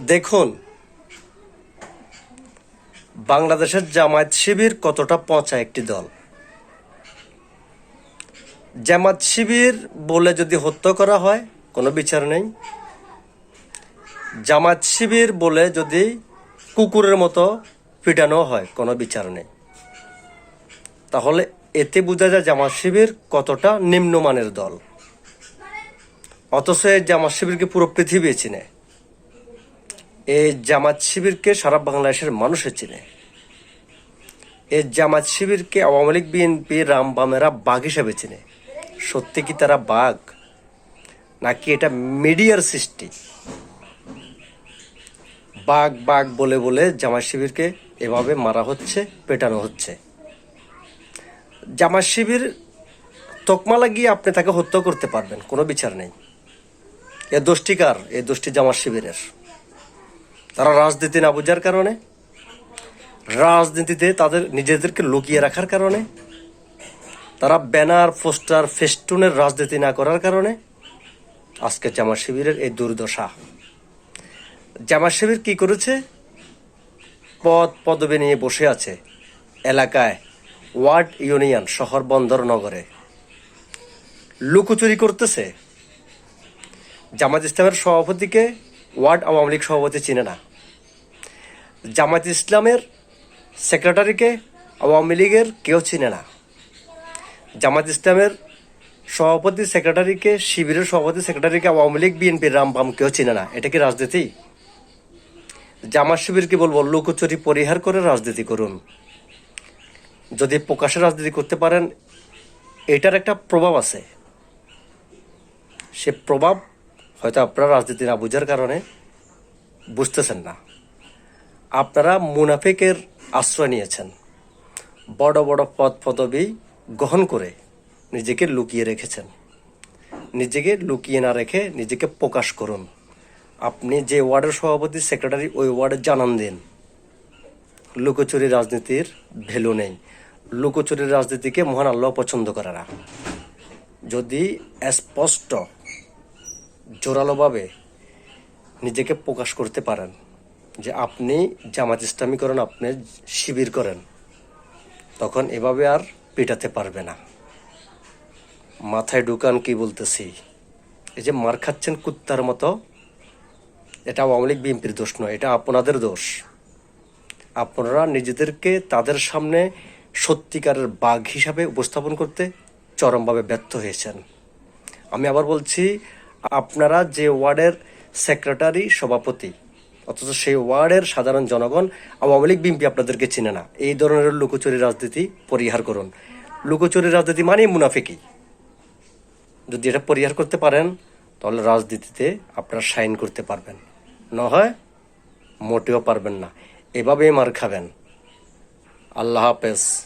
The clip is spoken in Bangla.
দেখুন, বাংলাদেশের জামায়াত শিবির কতটা পচা একটি দল। জামাত শিবির বলে যদি হত্যা করা হয়, কোনো বিচার নেই। জামাত শিবির বলে যদি কুকুরের মতো পিটানো হয়, কোনো বিচার নেই। তাহলে এতে বোঝা যায় জামাত শিবির কতটা নিম্নমানের দল। অথচ এই জামাত শিবিরকে পুরো পৃথিবী চিনে। এই জামাত শিবিরকে সারা বাংলাদেশের মানুষে চিনে। এই জামাত শিবিরকে আওয়ামী লীগ, বিএনপি, রাম বামেরা বাঘ হিসেবে চিনে। সত্যি কি তারা বাঘ? নাকি এটা মিডিয়ার সৃষ্টি? বাঘ বাঘ বলে বলে জামাত শিবিরকে এভাবে মারা হচ্ছে, পেটানো হচ্ছে। জামাত শিবির তকমা লাগিয়ে আপনি তাকে হত্যা করতে পারবেন, কোনো বিচার নেই। এ দোষটি কার? এ দোষটি জামাত শিবিরের। তারা রাজনীতি না বোঝার কারণে, রাজনীতিতে তাদের নিজেদেরকে লুকিয়ে রাখার কারণে, তারা ব্যানার, পোস্টার, ফেস্টুনের রাজনীতি না করার কারণে আজকে জামা শিবিরের এই দুর্দশা। জামা শিবির কি করেছে? পদ পদবি নিয়ে বসে আছে এলাকায় ওয়ার্ড ইউনিয়ন, শহর বন্দর, নগরে। লুকোচুরি করতেছে। জামাত ইসলামের সভাপতিকে ওয়ার্ড আওয়ামী লীগ সভাপতি চিনে না। জামাত ইসলামের সেক্রেটারিকে আওয়ামী লীগের কেউ চিনে না। জামাত ইসলামের সভাপতি সেক্রেটারিকে, শিবিরের সভাপতি সেক্রেটারিকে আওয়ামী লীগ, বিএনপির রামবাম কেউ চিনে না। এটা কি রাজনীতি? জামাত শিবিরকে বলব, লুকোচুরি পরিহার করে রাজনীতি করুন। যদি প্রকাশ্যে রাজনীতি করতে পারেন, এটার একটা প্রভাব আছে। সে প্রভাব হয়তো আপনারা রাজনীতি না বোঝার কারণে বুঝতেছেন না। আপনারা মুনাফিকের আশ্রয় নিয়েছেন। বড় বড় পদ পদবি গ্রহণ করে নিজেকে লুকিয়ে রেখেছেন। নিজেকে লুকিয়ে না রেখে নিজেকে প্রকাশ করুন। আপনি যে ওয়ার্ডের সভাপতি, সেক্রেটারি ওই ওয়ার্ডে জানান দিন। লুকোচুরি রাজনীতির ভ্যালু নেই। লুকোচুরি রাজনীতিকে মহান আল্লাহ পছন্দ করে না। যদি স্পষ্ট জোরালোভাবে নিজেকে প্রকাশ করতে পারেন যে আপনি জামাত ইসলামী করেন, আপনি শিবির করেন। তখন এভাবে আর পেটাতে পারবে না। মাথায় ঢুকান কি বলতেছি? এই যে মার খাচ্ছেন কুত্তার মতো, এটা আওয়ামী লীগ বিএনপির দোষ নয়, এটা আপনাদের দোষ। আপনারা নিজেদেরকে তাদের সামনে সত্যিকারের বাঘ হিসাবে উপস্থাপন করতে চরমভাবে ব্যর্থ হয়েছেন। আমি আবার বলছি আপনারা যে ওয়ার্ডের সেক্রেটারি, সভাপতি, অথচ সেই ওয়ার্ডের সাধারণ জনগণ আওয়ামী লীগ, বিএনপি আপনাদেরকে চিনে না। এই ধরনের লুকোচুরি রাজনীতি পরিহার করুন। লুকোচুরি রাজনীতি মানেই মুনাফিকি। যদি এটা পরিহার করতে পারেন, তাহলে রাজনীতিতে আপনারা সাইন করতে পারবেন। হয় মোটেও পারবেন না। এভাবেই মার খাবেন। আল্লাহ হাফেজ।